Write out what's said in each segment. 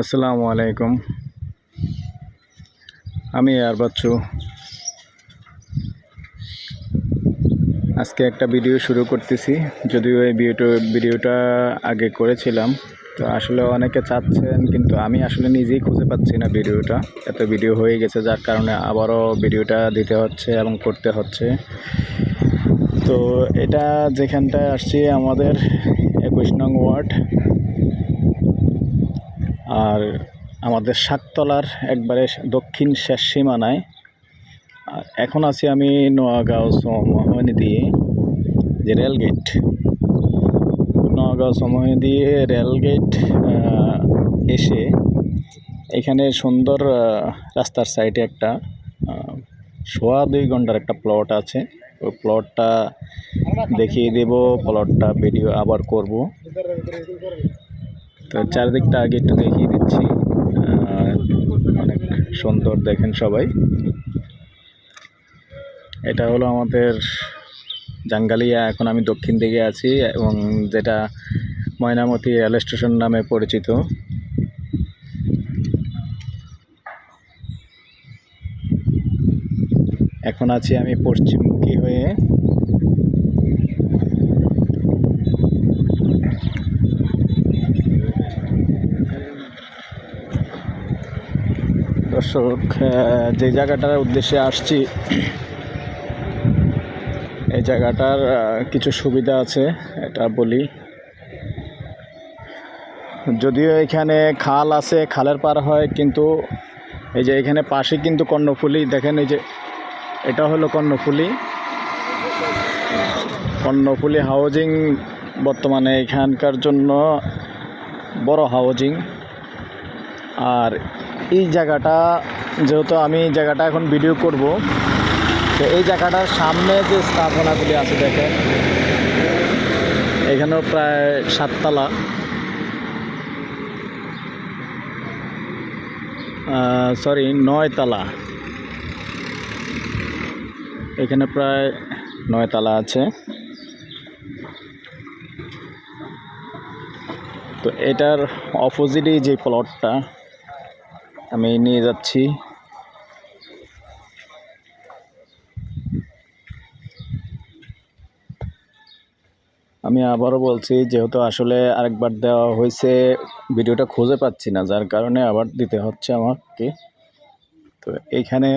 আসসালামু আলাইকুম। আমি আর বাচ্চু। আজকে একটা ভিডিও শুরু করতেছি। যদিও এই ভিডিও, ভিডিওটা আগে করেছিলাম, তো আসলে অনেকে চাচ্ছেন, কিন্তু আমি আসলে নিজেই খুঁজে পাচ্ছি না ভিডিওটা। এত ভিডিও হয়ে গেছে, যার কারণে আবারও ভিডিওটা দিতে হচ্ছে এবং করতে হচ্ছে। তো এটা যেখানটায় আসছি, আমাদের একুশ নং ওয়ার্ড। আর আমাদের সাততলার একবারে দক্ষিণ শেষ সীমানায়। এখন আছি আমি নোয়াগাঁও সমোহনী দিয়ে যে রেলগেট নোয়াগাঁও সমোহনী দিয়ে রেলগেট এসে এখানে সুন্দর রাস্তার সাইডে একটা সোয়া দুই ঘণ্টার একটা প্লট আছে। ওই প্লটটা দেখিয়ে দেব, প্লটটা ভিডিও আবার করব। তো চারিদিকটা আগে একটু দেখিয়ে দিচ্ছি। অনেক সুন্দর দেখেন সবাই। এটা হলো আমাদের জাঙ্গালিয়া। এখন আমি দক্ষিণ দিকে আছি এবং যেটা ময়নামতি রেল স্টেশন নামে পরিচিত। এখন আছি আমি পশ্চিমমুখী হয়ে দর্শক যে জায়গাটার উদ্দেশ্যে আসছি, এই জায়গাটার কিছু সুবিধা আছে, এটা বলি। যদিও এখানে খাল আছে, খালের পার হয়, কিন্তু এই যে এখানে পাশে কিন্তু কর্ণফুলি, দেখেন এই যে এটা হলো কর্ণফুলি। কর্ণফুলি হাউজিং বর্তমানে এখানকার জন্য বড় হাউজিং। আর এই জায়গাটা, যেহেতু আমি জায়গাটা এখন ভিডিও করব, তো এই জায়গাটার সামনে যে স্থাপনাগুলি আছে দেখেন, এখানেও প্রায় সাততলা। সরি নয়তলা। এখানে প্রায় নয়তলা আছে। তো এটার অপোজিটই যে প্লটটা আমি নিয়ে যাচ্ছি। আমি আবারও বলছি, যেহেতু আসলে আরেকবার দেওয়া হয়েছে, ভিডিওটা খুঁজে পাচ্ছি না, যার কারণে আবার দিতে হচ্ছে আমাকে। তো এইখানে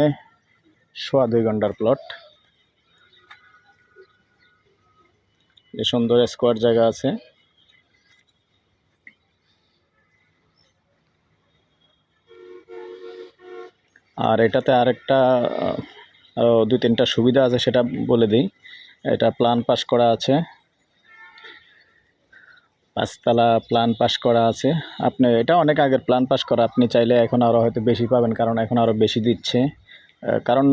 সোয়া দুই ঘণ্টার প্লট সুন্দর স্কোয়ার জায়গা আছে। আর এটাতে আরেকটা আরও দুই তিনটা সুবিধা আছে সেটা বলে দিই। এটা প্ল্যান পাস করা আছে। পাঁচতলা প্ল্যান পাস করা আছে। আপনি, এটা অনেক আগের প্ল্যান পাস করা। আপনি চাইলে এখন আরও হয়তো বেশি পাবেন, কারণ এখন আরও বেশি দিচ্ছে। কারণ,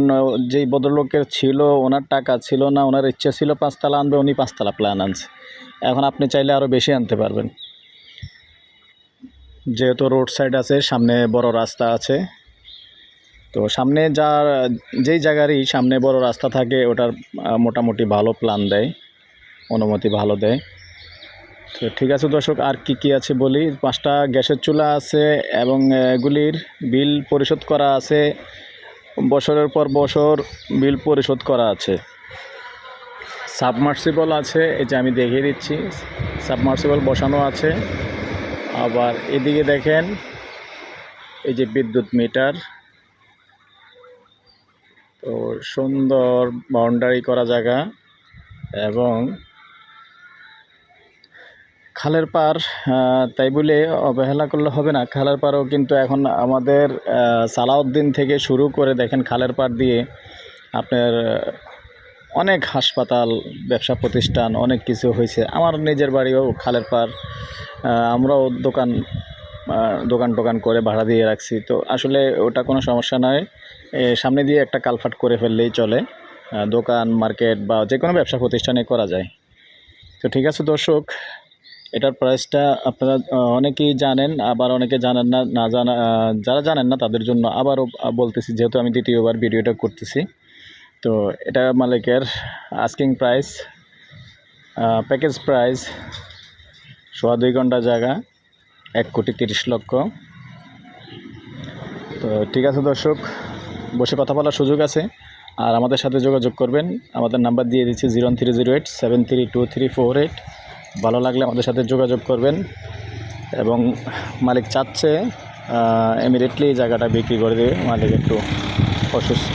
যেই ভদ্রলোকের ছিল, ওনার টাকা ছিল না, ওনার ইচ্ছা ছিল পাঁচতলা আনবে, উনি পাঁচতলা প্ল্যান আনছে। এখন আপনি চাইলে আরও বেশি আনতে পারবেন। যেহেতু রোড সাইড আছে, সামনে বড় রাস্তা আছে তো সামনে যা যেই জায়গারই সামনে বড় রাস্তা থাকে, ওটার মোটামুটি ভালো প্ল্যান দেয়, অনুমতি ভালো দেয়। তো ঠিক আছে দর্শক, আর কি কি আছে বলি? পাঁচটা গ্যাসের চুলা আছে এবং এগুলির বিল পরিশোধ করা আছে। বছরের পর বছর বিল পরিশোধ করা আছে। সাবমার্সিবল আছে, এই যে আমি দেখিয়ে দিচ্ছি। সাবমার্সিবল বসানো আছে। আবার এদিকে দেখেন, এই যে বিদ্যুৎ মিটার। তো সুন্দর বাউন্ডারি করা জায়গা এবং খালের পার তাই বলে অবহেলা করলে হবে না। খালের পারও কিন্তু এখন আমাদের সালাউদ্দিন থেকে শুরু করে দেখেন খালের পার দিয়ে আপনার অনেক হাসপাতাল, ব্যবসা প্রতিষ্ঠান, অনেক কিছু হয়েছে। আমার নিজের বাড়িও খালের পার আমরাও দোকান দোকান টোকান করে ভাড়া দিয়ে রাখছি। তো আসলে ওটা কোনো সমস্যা নয়। সামনে দিয়ে একটা কালফাট করে ফেললেই চলে। দোকান, মার্কেট বা যে কোনো ব্যবসা প্রতিষ্ঠানে করা যায়। তো ঠিক আছে দর্শক, এটার প্রাইসটা আপনারা অনেকেই জানেন, আবার অনেকে জানেন না না জানা যারা জানেন না তাদের জন্য আবারও বলতেছি, যেহেতু আমি দ্বিতীয়বার ভিডিওটা করতেছি। তো এটা মালিকের আস্কিং প্রাইস প্যাকেজ প্রাইস সোয়া দুই ঘণ্টা জায়গা, এক কোটি তিরিশ লক্ষ। তো ঠিক আছে দর্শক বসে কথা বলার সুযোগ আছে। আর আমাদের সাথে যোগাযোগ করবেন। আমাদের নাম্বার দিয়ে দিচ্ছি zero three zero eight, seven three two three four eight. ভালো লাগলে আমাদের সাথে যোগাযোগ করবেন। এবং মালিক চাচ্ছে ইমিডিয়েটলি জায়গাটা বিক্রি করে দেবে মালিক একটু অসুস্থ।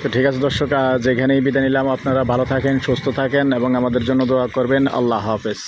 তো ঠিক আছে দর্শক আজ এখানেই বিদায় নিলাম, আপনারা ভালো থাকেন, সুস্থ থাকেন এবং আমাদের জন্য দোয়া করবেন। আল্লাহ হাফেজ।